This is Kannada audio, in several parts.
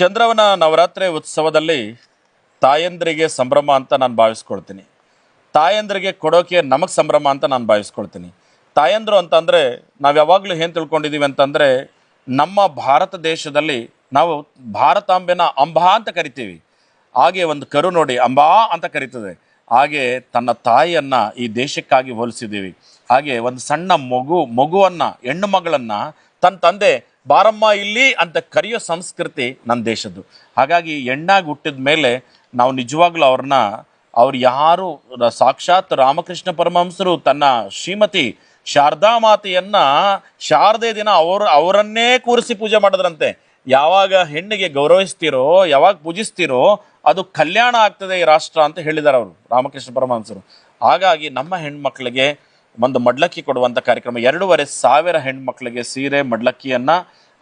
ಚಂದ್ರವನ ನವರಾತ್ರಿ ಉತ್ಸವದಲ್ಲಿ ತಾಯಂದ್ರಿಗೆ ಸಂಭ್ರಮ ಅಂತ ನಾನು ಭಾವಿಸ್ಕೊಳ್ತೀನಿ. ತಾಯಂದ್ರಿಗೆ ಕೊಡೋಕೆ ನಮಗೆ ಸಂಭ್ರಮ ಅಂತ ನಾನು ಭಾವಿಸ್ಕೊಳ್ತೀನಿ. ತಾಯಂದ್ರು ಅಂತಂದರೆ ನಾವು ಯಾವಾಗಲೂ ಏನು ತಿಳ್ಕೊಂಡಿದ್ದೀವಿ ಅಂತಂದರೆ ನಮ್ಮ ಭಾರತ ದೇಶದಲ್ಲಿ ನಾವು ಭಾರತಾಂಬೆನ ಅಂಬಾ ಅಂತ ಕರಿತೀವಿ. ಹಾಗೆ ಒಂದು ಕರು ನೋಡಿ ಅಂಬಾ ಅಂತ ಕರೀತದೆ. ಹಾಗೆ ತನ್ನ ತಾಯಿಯನ್ನು ಈ ದೇಶಕ್ಕಾಗಿ ಹೋಲಿಸಿದ್ದೀವಿ ಹಾಗೆ ಒಂದು ಸಣ್ಣ ಮಗು ಮಗುವನ್ನು, ಹೆಣ್ಣು ಮಗಳನ್ನು ತನ್ನ ತಂದೆ ಬಾರಮ್ಮ ಇಲ್ಲಿ ಅಂತ ಕರೆಯೋ ಸಂಸ್ಕೃತಿ ನನ್ನ ದೇಶದ್ದು. ಹಾಗಾಗಿ ಹೆಣ್ಣಾಗಿ ಹುಟ್ಟಿದ ಮೇಲೆ ನಾವು ನಿಜವಾಗ್ಲೂ ಅವ್ರನ್ನ, ಅವ್ರು ಯಾರು ಸಾಕ್ಷಾತ್ ರಾಮಕೃಷ್ಣ ಪರಮಹಂಸರು ತನ್ನ ಶ್ರೀಮತಿ ಶಾರದಾ ಮಾತೆಯನ್ನ ಶಾರದೆ ದಿನ ಅವರು, ಅವರನ್ನೇ ಕೂರಿಸಿ ಪೂಜೆ ಮಾಡಿದ್ರಂತೆ. ಯಾವಾಗ ಹೆಣ್ಣಿಗೆ ಗೌರವಿಸ್ತೀರೋ, ಯಾವಾಗ ಪೂಜಿಸ್ತೀರೋ ಅದು ಕಲ್ಯಾಣ ಆಗ್ತದೆ ಈ ರಾಷ್ಟ್ರ ಅಂತ ಹೇಳಿದ್ದಾರೆ ಅವರು ರಾಮಕೃಷ್ಣ ಪರಮಹಂಸರು. ಹಾಗಾಗಿ ನಮ್ಮ ಹೆಣ್ಮಕ್ಳಿಗೆ ಒಂದು ಮಡ್ಲಕ್ಕಿ ಕೊಡುವಂಥ ಕಾರ್ಯಕ್ರಮ. ಎರಡೂವರೆ ಸಾವಿರ ಹೆಣ್ಮಕ್ಳಿಗೆ ಸೀರೆ ಮಡ್ಲಕ್ಕಿಯನ್ನ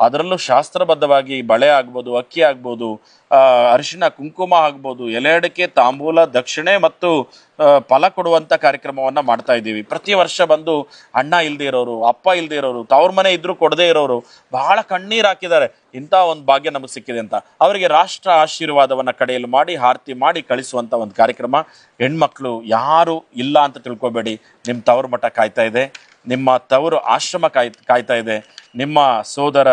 ಅದರಲ್ಲೂ ಶಾಸ್ತ್ರಬದ್ಧವಾಗಿ ಬಳೆ ಆಗ್ಬೋದು, ಅಕ್ಕಿ ಆಗ್ಬೋದು ಅರಿಶಿನ, ಕುಂಕುಮ ಆಗ್ಬೋದು, ಎಲೆ ಅಡಿಕೆ, ತಾಂಬೂಲ, ದಕ್ಷಿಣೆ ಮತ್ತು ಫಲ ಕೊಡುವಂಥ ಕಾರ್ಯಕ್ರಮವನ್ನು ಮಾಡ್ತಾ ಇದ್ದೀವಿ. ಪ್ರತಿ ವರ್ಷ ಬಂದು ಅಣ್ಣ ಇಲ್ಲದೇ ಇರೋರು, ಅಪ್ಪ ಇಲ್ಲದೇ ಇರೋರು, ತವ್ರ ಮನೆ ಇದ್ರೂ ಕೊಡದೇ ಇರೋರು ಬಹಳ ಕಣ್ಣೀರು ಹಾಕಿದ್ದಾರೆ. ಇಂಥ ಒಂದು ಭಾಗ್ಯ ನಮಗೆ ಸಿಕ್ಕಿದೆ ಅಂತ. ಅವರಿಗೆ ರಾಷ್ಟ್ರ ಆಶೀರ್ವಾದವನ್ನು ಕಡೆಯಲು ಮಾಡಿ, ಆರತಿ ಮಾಡಿ ಕಳಿಸುವಂಥ ಒಂದು ಕಾರ್ಯಕ್ರಮ. ಹೆಣ್ಮಕ್ಳು ಯಾರು ಇಲ್ಲ ಅಂತ ತಿಳ್ಕೊಬೇಡಿ. ನಿಮ್ಮ ತವರು ಮಠ ಕಾಯ್ತಾ ಇದೆ. ನಿಮ್ಮ ತವರು ಆಶ್ರಮ ಕಾಯ್, ಕಾಯ್ತಾ ಇದೆ. ನಿಮ್ಮ ಸೋದರ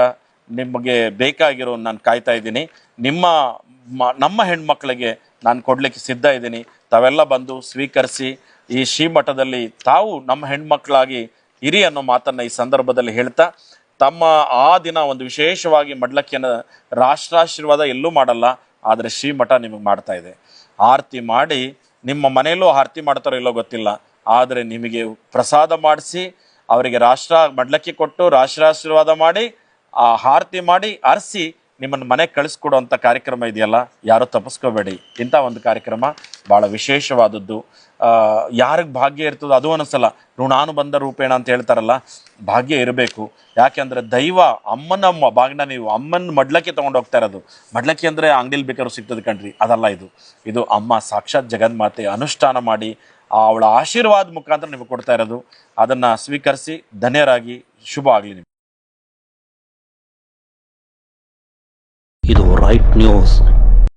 ನಿಮಗೆ ಬೇಕಾಗಿರೋ ನಾನು ಕಾಯ್ತಾ ಇದ್ದೀನಿ. ನಿಮ್ಮ ನಮ್ಮ ಹೆಣ್ಮಕ್ಳಿಗೆ ನಾನು ಕೊಡಲಿಕ್ಕೆ ಸಿದ್ಧ ಇದ್ದೀನಿ. ತಾವೆಲ್ಲ ಬಂದು ಸ್ವೀಕರಿಸಿ ಈ ಶ್ರೀಮಠದಲ್ಲಿ ತಾವು ನಮ್ಮ ಹೆಣ್ಮಕ್ಳಾಗಿ ಇರಿ ಅನ್ನೋ ಮಾತನ್ನು ಈ ಸಂದರ್ಭದಲ್ಲಿ ಹೇಳ್ತಾ, ತಮ್ಮ ಆ ದಿನ ಒಂದು ವಿಶೇಷವಾಗಿ ಮಡ್ಲಕ್ಕಿಯನ್ನು ರಾಷ್ಟ್ರಾಶೀರ್ವಾದ ಎಲ್ಲೂ ಮಾಡಲ್ಲ, ಆದರೆ ಶ್ರೀಮಠ ನಿಮಗೆ ಮಾಡ್ತಾ ಇದೆ. ಆರತಿ ಮಾಡಿ, ನಿಮ್ಮ ಮನೆಯಲ್ಲೂ ಆರತಿ ಮಾಡ್ತಾರೋ ಇಲ್ಲೋ ಗೊತ್ತಿಲ್ಲ, ಆದರೆ ನಿಮಗೆ ಪ್ರಸಾದ ಮಾಡಿಸಿ ಅವರಿಗೆ ರಾಷ್ಟ್ರ ಮಡ್ಲಕ್ಕಿ ಕೊಟ್ಟು ರಾಷ್ಟ್ರಾಶೀರ್ವಾದ ಮಾಡಿ, ಆ ಆರತಿ ಮಾಡಿ, ಅರಸಿ ನಿಮ್ಮನ್ನು ಮನೆಗೆ ಕಳಿಸ್ಕೊಡುವಂಥ ಕಾರ್ಯಕ್ರಮ ಇದೆಯಲ್ಲ? ಯಾರು ತಪ್ಪಿಸ್ಕೋಬೇಡಿ. ಇಂಥ ಒಂದು ಕಾರ್ಯಕ್ರಮ ಭಾಳ ವಿಶೇಷವಾದದ್ದು. ಯಾರಿಗೆ ಭಾಗ್ಯ ಇರ್ತದೋ ಅದು ಅನಿಸಲ್ಲ. ಋಣಾನುಬಂಧ ರೂಪೇಣ ಅಂತ ಹೇಳ್ತಾರಲ್ಲ, ಭಾಗ್ಯ ಇರಬೇಕು. ಯಾಕೆಂದರೆ ದೈವ ಅಮ್ಮನಮ್ಮ ಬಾಗ್ನ ನೀವು ಅಮ್ಮನ ಮಡ್ಲಕ್ಕೆ ಹೋಗ್ತಾ ಇರೋದು. ಮಡ್ಲಕ್ಕಿ ಅಂದರೆ ಅಂಗಡಿಲಿ ಬೇಕಾದ್ರೂ ಸಿಗ್ತದೆ ಕಣ್ರಿ. ಅದಲ್ಲ ಇದು. ಇದು ಅಮ್ಮ ಸಾಕ್ಷಾತ್ ಜಗನ್ಮಾತೆ ಅನುಷ್ಠಾನ ಮಾಡಿ ಅವಳ ಆಶೀರ್ವಾದ ಮುಖಾಂತರ ನಿಮಗೆ ಕೊಡ್ತಾ ಇರೋದು. ಅದನ್ನು ಸ್ವೀಕರಿಸಿ ಧನ್ಯರಾಗಿ ಶುಭ ಆಗಲಿ ನಿಮಗೆ. ಇದು ರೈಟ್ ನ್ಯೂಸ್